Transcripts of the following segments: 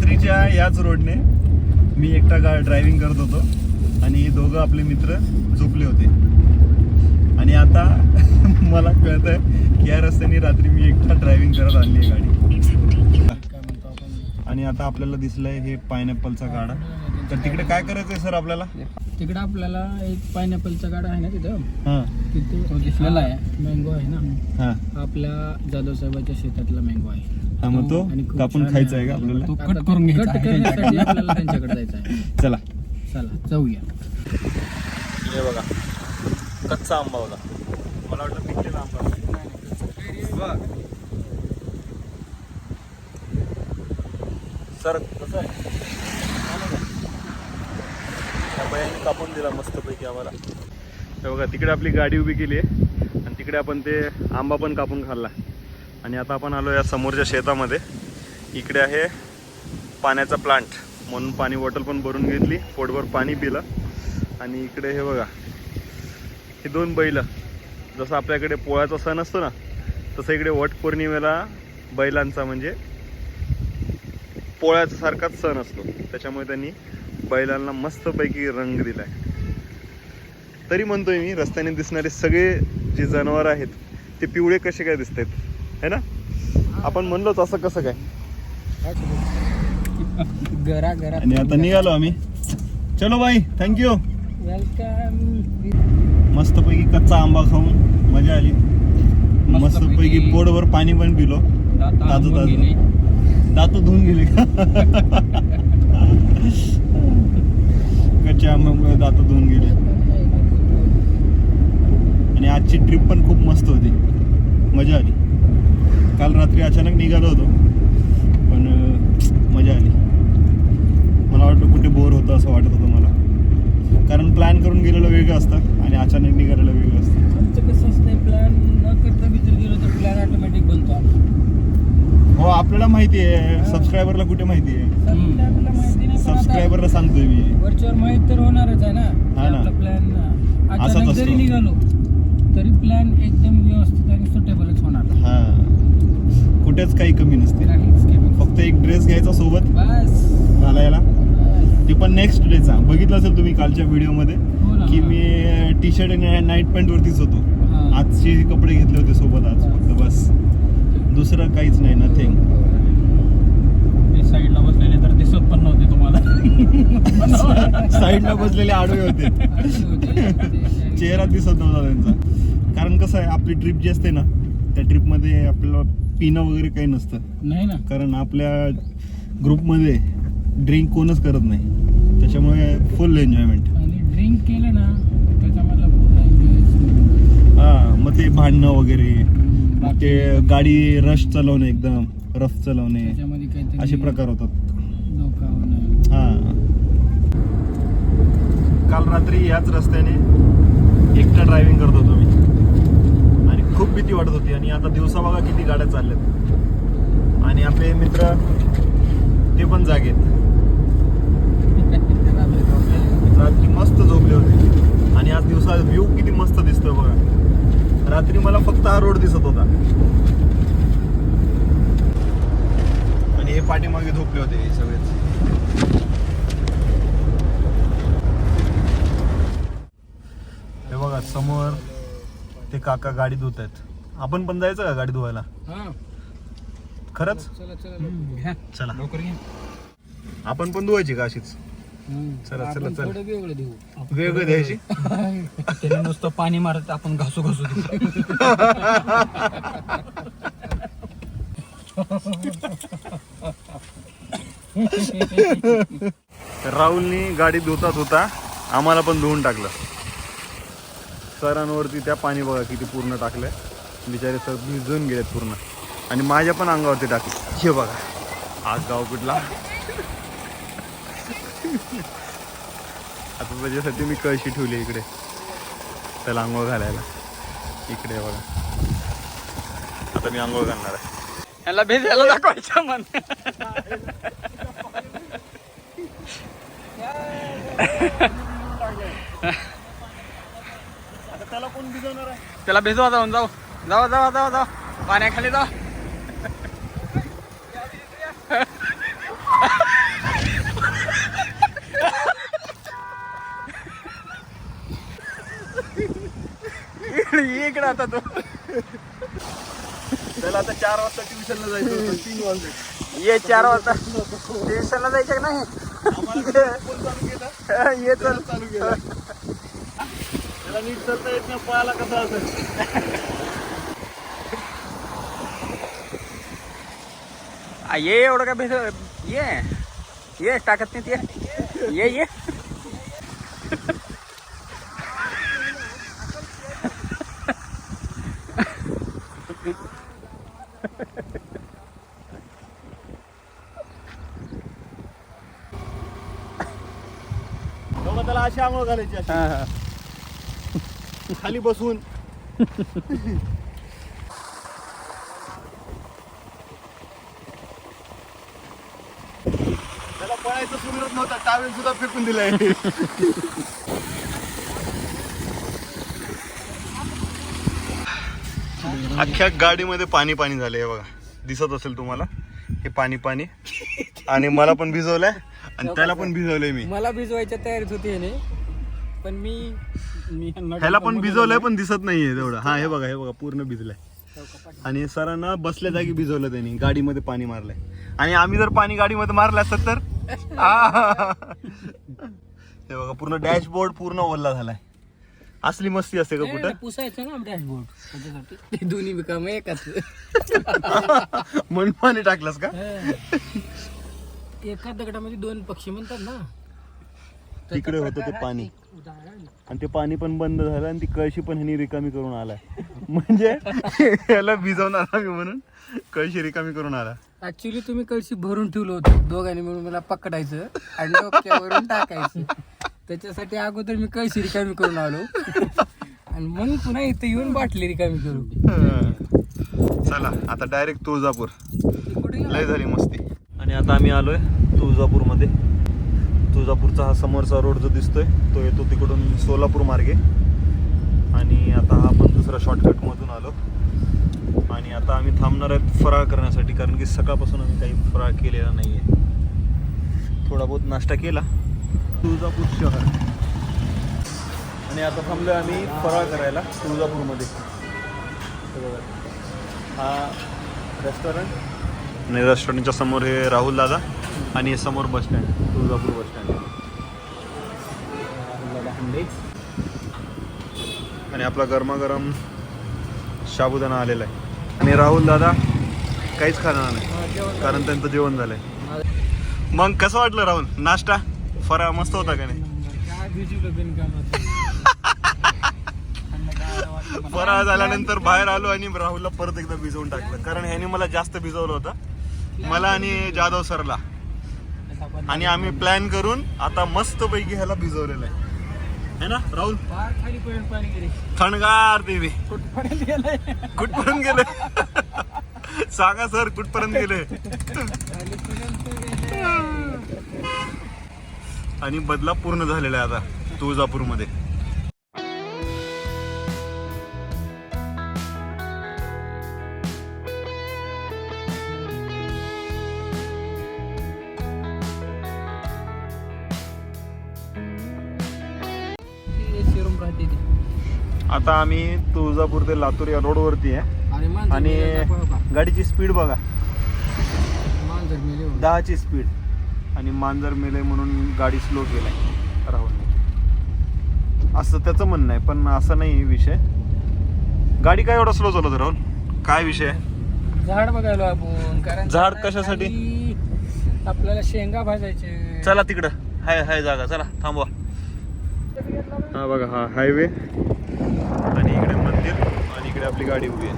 रात्रीच्या याच रोडने मी एकटा गा ड्रायव्हिंग करत होतो आणि हे दोघं आपले मित्र झोपले होते. आणि आता मला कळत आहे की या रस्त्याने रात्री मी एकटा ड्रायव्हिंग करत आणली आहे गाडी. आणि आता आपल्याला दिसलंय हे पायनॅपलचा गाडा. तर तिकडे काय करायचंय सर आपल्याला? तिकडे आपल्याला एक पायनॅपलचा गाडा आहे ना तिथं? हां. तिथे दिसलेला आहे. मँगो आहे ना. हां. आपल्या जाधव साहेबाच्या शेतातला मँगो आहे. हा मग तो आणि खूप कापून छान खायचा आहे का आपल्याला? तो कट करून घ्यायचा कट आहे. करण्यासाठी. आपल्याला त्यांच्याकडे जायचं आहे. चला. चला जाऊया. हे बघा. कच्चा आंबा होता मला वाटलं पिकलेला आंबा. बघ. सर कसं आहे? त्या कापून दिला मस्तपैकी आम्हाला. हे बघा तिकडे आपली गाडी उभी केली आहे. आणि तिकडे आपण ते आंबा पण कापून खाल्ला. आणि आता आपण आलो या समोरच्या शेतामध्ये. इकडे आहे पाण्याचा प्लांट म्हणून पाणी बॉटल पण भरून घेतली पोटभर पाणी पिलं. आणि इकडे हे बघा हे दोन बैल. जसं आपल्याकडे पोळ्याचा सण असतो ना तसं इकडे वटपौर्णिमेला बैलांचा म्हणजे पोळ्याचा सारखाच सण असतो. त्याच्यामुळे त्यांनी बैलांना मस्तपैकी रंग दिलाय. तरी म्हणतोय मी रस्त्याने दिसणारे सगळे जे जनावर आहेत ते पिवळे कसे काय दिसत आहेत है ना? आपण म्हणलोच असं कसं काय? गरा गरा आणि आता निघालो आम्ही. चलो बाई थँक्यू वेलकम मस्तपैकी कच्चा आंबा खाऊन मजा आली. मस्तपैकी. पोटभर पाणी पण पिलो. दाता ताजं आंबून ताजं. गेले. दात धुवून गेले. का आंब्यामुळे दात धुवून गेले. आणि आजची ट्रिप पण खूप मस्त होती. मजा आली. काल रात्री अचानक निघालो होतो. पण मजा आली. मला वाटलं कुठे बोर होतं असं वाटत होतं मला. कारण प्लॅन करून गेलेलं वेगळं असतं आणि अचानक निघालेलं वेगळं असतं. आमचं कसं असतंय प्लॅन न करता जर गेलो तर प्लॅन ऑटोमॅटिक बनतो. हो आपल्याला माहिती आहे. सबस्क्रायबरला कुठे माहिती आहे? सबस्क्रायबरला सांगतोय मी. वरच्यावर माहीत तर होणारच आहे ना. हा ना. आपला प्लॅन असाच अचानक असतो. जरी निघालो तरी प्लॅन एकदम व्यवस्थित आणि सुटेबलच होणार. हा. कुठेच काही कमी नसते. फक्त एक ड्रेस घ्यायचा सोबत बस. घालायला. बस. ते पण नेक्स्ट डेचा बघितलं असेल तुम्ही कालच्या व्हिडिओमध्ये हो ना. की मी टी शर्ट आणि नाईट पॅन्ट वरतीच होतो. हा. आजचे कपडे घेतले होते सोबत आज फक्त बस. दुसरं काहीच नाही नथिंग ते साईडला बसलेले तर दिसत पण नव्हते तुम्हाला साईडला बसलेले आडवे होते. चेहरा दिसत नव्हता त्यांचा. कारण कसं आहे आपली ट्रिप जी असते ना त्या ट्रिपमध्ये आपल्याला पिणं वगैरे काही नसतं. नाही ना. कारण आपल्या ग्रुपमध्ये ड्रिंक कोणच करत नाही. त्याच्यामुळे फुल एन्जॉयमेंट आणि ड्रिंक केलं ना त्याच्यामधला हा मग ते भांडणं वगैरे मग ते गाडी रश चालवणे एकदम रफ चालवणे. असे प्रकार होतात. काल रात्री याच रस्त्याने एकटा ड्रायव्हिंग करत होतो मी. आणि खूप भीती वाटत होती. आणि आता दिवसा बघा किती गाड्या चालल्यात. आणि आपले मित्र ते पण जागेत. रात्री मस्त झोपले होते. आणि आज दिवसा व्ह्यू किती मस्त दिसतोय बघा. रात्री मला फक्त हा रोड दिसत होता. आणि हे पाठीमागे झोपले होते हे सगळेच. बघा समोर ते काका गाडी धुत आहेत आपण पण जायचं का गाडी धुवायला? हा. खरंच? चला चला घ्या. चला. लवकर घ्या आपण पण धुवायची का अशीच. चला, चला, चला. थोडं वेगळं द्यायची? त्याने नुसतं पाणी मारत आपण घासू घासू राहुलनी गाडी धुता धुता आम्हाला पण धुवून टाकलं. सरांवरती त्या पाणी बघा किती पूर्ण टाकलंय. बिचारे सर भिजून गेलेत पूर्ण. आणि माझ्या पण अंगावरती टाकले हे बघा. आज गाव कुठला? आता त्याच्यासाठी मी कळशी ठेवली इकडे. त्याला आंघोळ घालायला. इकडे बघा. आता मी आंघोळ घालणार आहे. याला भेजायला दाखवायचं मन त्याला कोण भिजवणार आहे? त्याला भिजवा जाऊन जाऊ. जाऊ जाऊ जाऊ जाऊ पाण्याखाली जाऊ इकडे आता तो. त्याला आता चार वाजता ट्युशनला जायचं तीन वाजता ये चार वाजता. ट्युशनला जायचं का नाही? आम्हाला चालू केला? ये चल. चालू केला. त्याला नीट चालता येत नाही पळाला कसा असेल? आ, ये एवढं काय भेट ये. ये टाकत नाही ते. ये ये. त्याला अशी आंघोळ घालायची. हा, हा. खाली बसून. त्याला पळायचं सुरत नव्हता टावेल सुद्धा फेकून दिलाय. अख्ख्या गाडीमध्ये पाणी पाणी झालंय बघा. दिसत असेल तुम्हाला? हे पाणी पाणी. आणि मला पण भिजवलंय आणि त्याला पण भिजवलंय मी. मला भिजवायच्या तयारीत होती ह्याने पण मी ह्याला पण भिजवलंय पण दिसत नाहीये तेवढं. हा हे बघा हे बघा पूर्ण भिजलंय. आणि सरांना बसल्या जागी भिजवलं त्यांनी गाडीमध्ये पाणी मारलंय. आणि आम्ही जर पाणी गाडीमध्ये मारलं असतं तर? आ! हे बघा पूर्ण डॅशबोर्ड पूर्ण ओल्ला झालाय. असली मस्ती असते का कुठं? पुसायचं ना डॅशबोर्ड त्याच्यासाठी. दोन्ही एकाच. म्हणून पाणी टाकलंस का? एका दगडामध्ये दोन पक्षी म्हणतात ना. तिकडे होतं ते पाणी. आणि ते पाणी पण बंद झालं आणि ती कळशी पण ह्यानी रिकामी करून आलाय. म्हणजे याला भिजवणार आम्ही म्हणून. कळशी रिकामी करून आला. ऍक्च्युली तुम्ही कळशी भरून ठेवलं होतं. दोघांनी मिळून मला पकडायचं आणि डोक्यावरून टाकायचं. त्याच्यासाठी अगोदर मी कळशी रिकामी करून आलो. आणि मग पुन्हा इथं येऊन बाटली रिकामी करू चला आता डायरेक्ट तुळजापूर? लय झाली मस्ती. आणि आता आम्ही आलोय तुळजापूरमध्ये. तुळजापूरचा हा समोरचा रोड जो दिसतोय तो येतो तिकडून सोलापूर मार्गे. आणि आता हा आपण दुसरा शॉर्टकटमधून आलो. आणि आता आम्ही थांबणार आहेत फराळ करण्यासाठी कारण की सकाळपासून आम्ही काही फराळ केलेला नाही आहे थोडा बहुत नाश्ता केला. तुळजापूर शहर. आणि आता थांबलोय आम्ही फराळ करायला तुळजापूरमध्ये. हा रेस्टॉरंट आणि रेस्टॉरंटच्या समोर हे राहुल दादा. आणि समोर bus stand Tuljapur bus stand. आणि आपला गरमागरम साबुदाणा आलेला आहे. आणि राहुल दादा काहीच खाणार नाही कारण त्यांचं जेवण झालंय. मग कसं वाटलं राहुल? नाश्ता? फरा मस्त होता का नाही. फराळ झाल्यानंतर बाहेर आलो आणि राहुलला परत एकदा भिजवून टाकलं. कारण ह्याने मला जास्त भिजवलं होतं. मला आणि जाधव सरला. आणि आम्ही प्लॅन करून आता मस्त पैकी ह्याला भिजवलेलं आहे. है ना राहुल? गेले. थंडगार देवी. कुठपर्यंत गेलंय? कुठपर्यंत गेले सांगा सर कुठपर्यंत गेले. आणि बदला पूर्ण झालेला आहे आता तुळजापूरमध्ये. आता आम्ही तुळजापूर ते लातूर या रोडवरती आहे. आणि. गाडीची स्पीड बघा. दहाची स्पीड आणि मांजर मेले म्हणून गाडी स्लो केलाय राहुलने असं त्याचं म्हणणं आहे पण असं नाही विषय. गाडी काय एवढा स्लो चालवतो राहुल? काय विषय? झाड बघायलो आपण कारण झाड कशासाठी? आपल्याला शेंगा भाजायचे. चला तिकडं. हाय हाय जागा. चला थांबवा. हा बघा हा हायवे आणि इकडे मंदिर आणि इकडे आपली गाडी उभी आहे.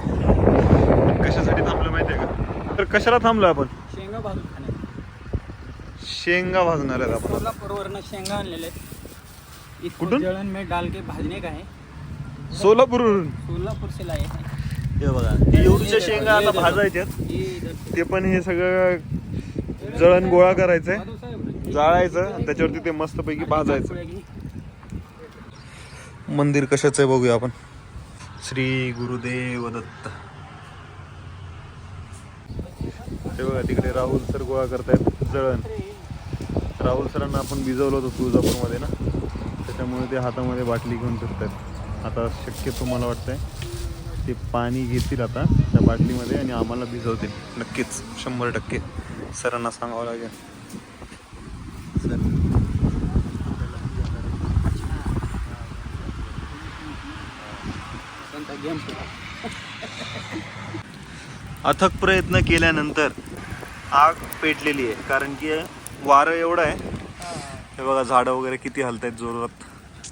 कशासाठी थांबलो माहितीये का? तर कशाला थांबलो आपण? शेंगा भाजून खाण्यात शेंगा भाजणार आहेत आपण. सोलापूरवरनं शेंगा आणलेले कुठून? जळण में डाल के भाजने का है सोलापूरवरून? सोलापूर से लाए हैं बघा एवढूच्या शेंगा आता भाजायच्यात. ते पण हे सगळं जळण गोळा करायचंय. जाळायचं त्याच्यावरती ते मस्तपैकी भाजायचं. मंदिर कशाचं आहे बघूया आपण. श्री गुरुदेव दत्त. बघा तिकडे राहुल सर गोळा करतायत जळण. राहुल सरांना आपण भिजवलं होतं तुळजापूरमध्ये ना? त्याच्यामुळे ते हातामध्ये बाटली घेऊन फिरतायत. आता शक्यतो मला वाटतंय ते पाणी घेतील आता त्या बाटलीमध्ये आणि आम्हाला भिजवतील. नक्कीच शंभर टक्के. सरांना सांगावं लागेल सर अथक प्रयत्न केल्यानंतर आग पेटलेली आहे. कारण की वारं एवढं आहे. हे बघा झाडं वगैरे किती हलत आहेत जोरात.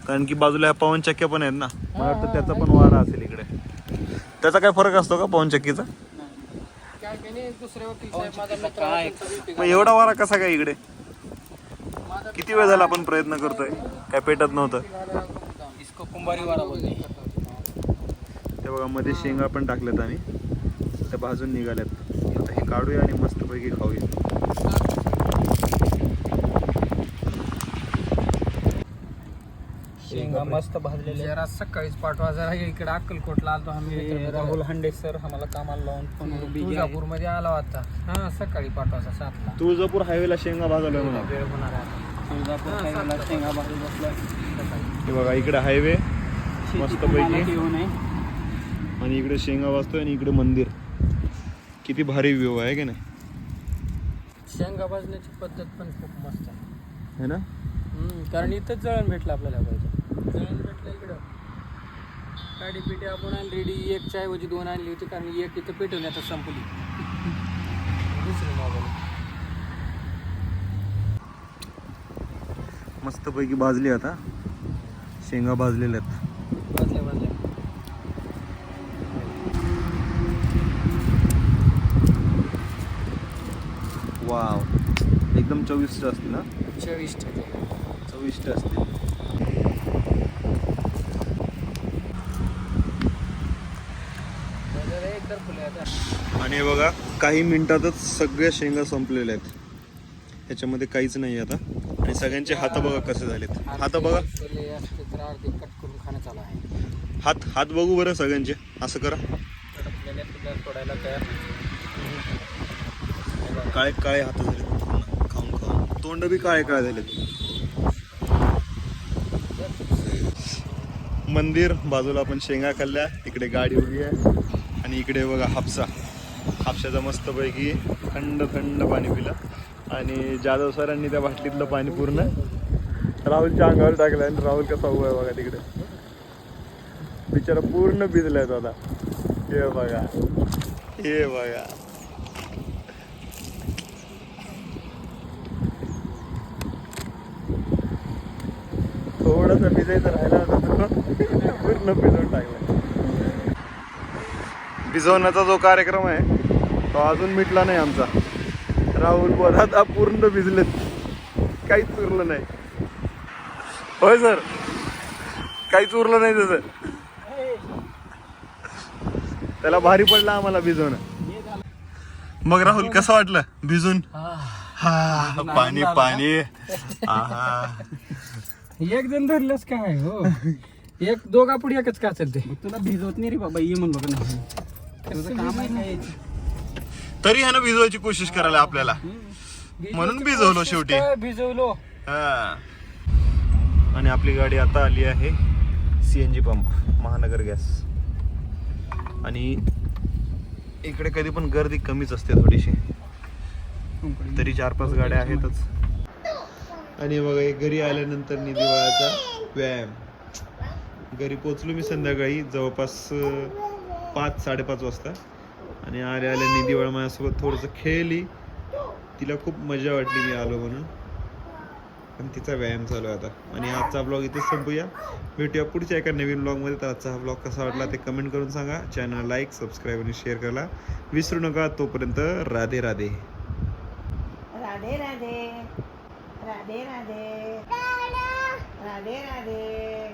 कारण की बाजूला ह्या पवनचक्क्या पण आहेत ना. मला वाटतं त्याचा पण वारा असेल इकडे. त्याचा काय फरक असतो का पवनचक्कीचा काय मग एवढा वारा कसा काय इकडे? किती वेळ झाला आपण प्रयत्न करतोय? काय पेटत नव्हतं. ते बघा मध्ये शेंगा पण टाकल्यात आम्ही. त्या भाजून निघाल्यात. आता हे काढूया आणि मस्तपैकी खाऊया. शेंगा मस्त भाजलेले जरा सकाळीच पाठवा. जरा इकडे अक्कलकोटला आलतो आम्ही. राहुल हांडे सर आम्हाला कामाला लावून फोन तुळजापूरमध्ये आला होता हा सकाळी पाठवायचा सातला. तुळजापूर हायवेला शेंगा भाजवल्या म्हणा वेळ होणार आहे शेंगा भाजून बसला हे बघा इकडे हायवे. मस्तपैकी. येऊ नये. आणि इकडे शेंगा वाजतोय आणि इकडे मंदिर. किती भारी व्ह्यू आहे की नाही? शेंगा भाजण्याची पद्धत पण खूप मस्त आहे. है ना? हम्म, कारण इथंच जळण भेटलं आपल्याला पाहिजे. जळण भेटलं इकडं. गाडी पिटी आपण आणली रेडी एक ऐवजी दोन आणली होती कारण एक इथं पेटवून आता संपली. दुसरी मोबाईल मस्तपैकी भाजली आता. शेंगा भाजलेल्या आहेत. वाव. एकदम चविष्ट असते ना चोवीस टक्के चविष्ट असते आणि हे बघा काही मिनिटातच सगळ्या शेंगा संपलेल्या आहेत. ह्याच्यामध्ये काहीच नाही आता. आणि सगळ्यांचे हात बघा कसे झालेत. हात बघा. हात हात बघू बरं सगळ्यांचे. असं करा. काळे काळे हात झाले पूर्ण खाऊन खाऊन. तोंड बी काळे काळे झालेत? मंदिर बाजूला आपण शेंगा खाल्ल्या इकडे गाडी उभी आहे आणि इकडे बघा हापसा. हापशाचा मस्तपैकी थंड थंड पाणी पिलं. आणि जाधव सरांनी त्या बाटलीतलं पाणी पूर्ण राहुलच्या अंगावर टाकलं आणि राहुल कसा उभा आहे बघा तिकडे. बिचारा पूर्ण भिजलाय तो आता हे बघा. हे बघा. थोडस भिजायचं राहिला होता तो पूर्ण भिजवून टाकला भिजवण्याचा जो कार्यक्रम आहे तो अजून मिटला नाही आमचा. राहुल बोधात पूर्ण भिजलेत. काहीच उरलं नाही. होय सर. काहीच उरलं नाही तसं त्याला भारी पडलं आम्हाला भिजवणं. मग राहुल कसं वाटलं? भिजून? हा. पाणी पाणी. एक जण धरलंच काय हो? एक दोघा पुढे एकच का असेल ते? तुला भिजवत नाही रे बाबा ये म्हण बघ ना तुझं काम आहे काय तरी ह्यानं भिजवायची कोशिश करायला आपल्याला. म्हणून भिजवलो शेवटी. भिजवलो. हा. आणि आपली गाडी आता आली आहे C N G pump Mahanagar gas. आणि इकडे कधी पण गर्दी कमीच असते थोडीशी. तरी चार पाच गाड्या आहेतच. आणि मग घरी आल्यानंतर निधिवाळाचा व्यायाम. घरी पोचलो मी संध्याकाळी जवळपास पाच साडेपाच वाजता. आणि आल्या आल्या निधिवाळ माझ्यासोबत थोडंसं खेळली. तिला खूप मजा वाटली मी आलो म्हणून. आणि तिचा व्यायाम चालू आहे आता. आणि आजचा ब्लॉग इथेच संपूया. भेटूया पुढच्या एका नवीन ब्लॉगमध्ये तर आजचा हा ब्लॉग कसा वाटला ते कमेंट करून सांगा. चॅनल लाईक सबस्क्राईब आणि शेअर करायला विसरू नका. तोपर्यंत राधे राधे. राधे राधे. રાધે રાધે. રાધે રાધે.